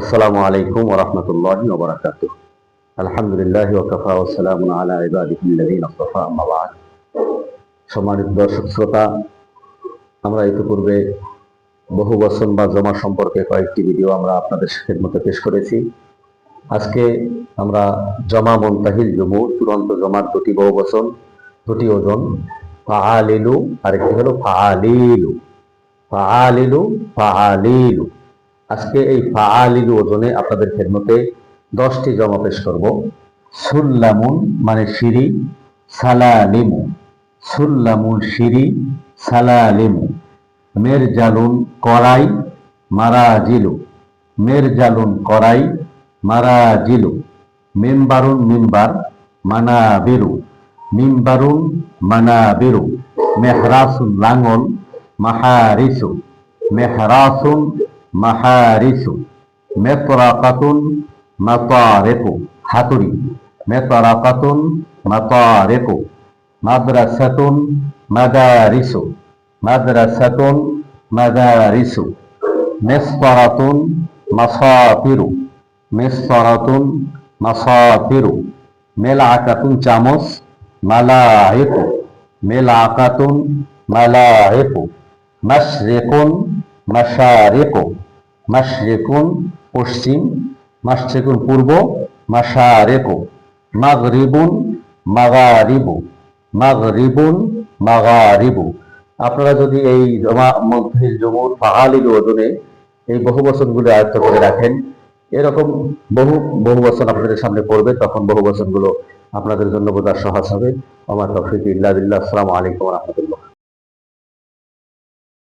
আসসালামু আলাইকুম ওরহমতুল্লাহ ওবরাকাত আলহামদুলিল্লাহ ওকফা ওসালাম আলা ইবাদিহিল্লাযীন আসতাফা, আম্মা বা'দ। সম্মানিত দর্শক শ্রোতা, আমরা ইতিপূর্বে বহু বচন বা জমা সম্পর্কে কয়েকটি ভিডিও আমরা আপনাদের খেদমতে পেশ করেছি। আজকে আমরা জমা মন্তাহিল জমু চূড়ান্ত জমার দুটি বহু বচন, দুটি ওজন, ফাআলিলু, আরেকটি হলো ফাআলিলু। ফাআলিলু ফাআলিলু। আজকে এই ফাআলিলু ওজনে আপনাদের খেদমতে দশটি জমা পেশ করব। সুল্লামুন মানে সিঁড়ি, সালালিমু। সুল্লামুন সিঁড়ি, সালালিমু। মের জালুন কড়াই মারা জিলু মের জালুন কড়াই মারা জিলু মেম্বারুন মিম্বার মানা বেরু মিম্বারুন মানা বেরু মেহরাসুন লাঙ্গল, মাহারিসু। মেহরাসুন মাহারিসু মেতরাকাতুন মাতারেকু হাতুড়ি মেতরাকাতুন মাতারেকু মাদ্রাসাতুন মাদারিসু মাদ্রাসাতুন মাদারিসু মেস্তরাতুন মাসাতিরু মেস্তরাতুন মাসাতিরু মেলাকাতুন চামচ মালাইকু মেলাকাতুন মালাইকু মাশরিকুন মাশারিকু, মাশরিকুন পশ্চিম, মাশরিকুন পূর্ব, মাশারিকু, মাগরিবুন মাগারিবু মাগরিবুন মাগারিবু। আপনারা যদি এই জমা মধ্যে জমুর ফাহালিল ওজনে এই বহু বচনগুলো আয়ত্ত করে রাখেন, এরকম বহু বহু বচন আপনাদের সামনে পড়বে, তখন বহু বচনগুলো আপনাদের জন্য বোঝা সহজ হবে। আমার তফিক ইল্লা আসসালামু আলাইকুম রহমতুল্লাহ।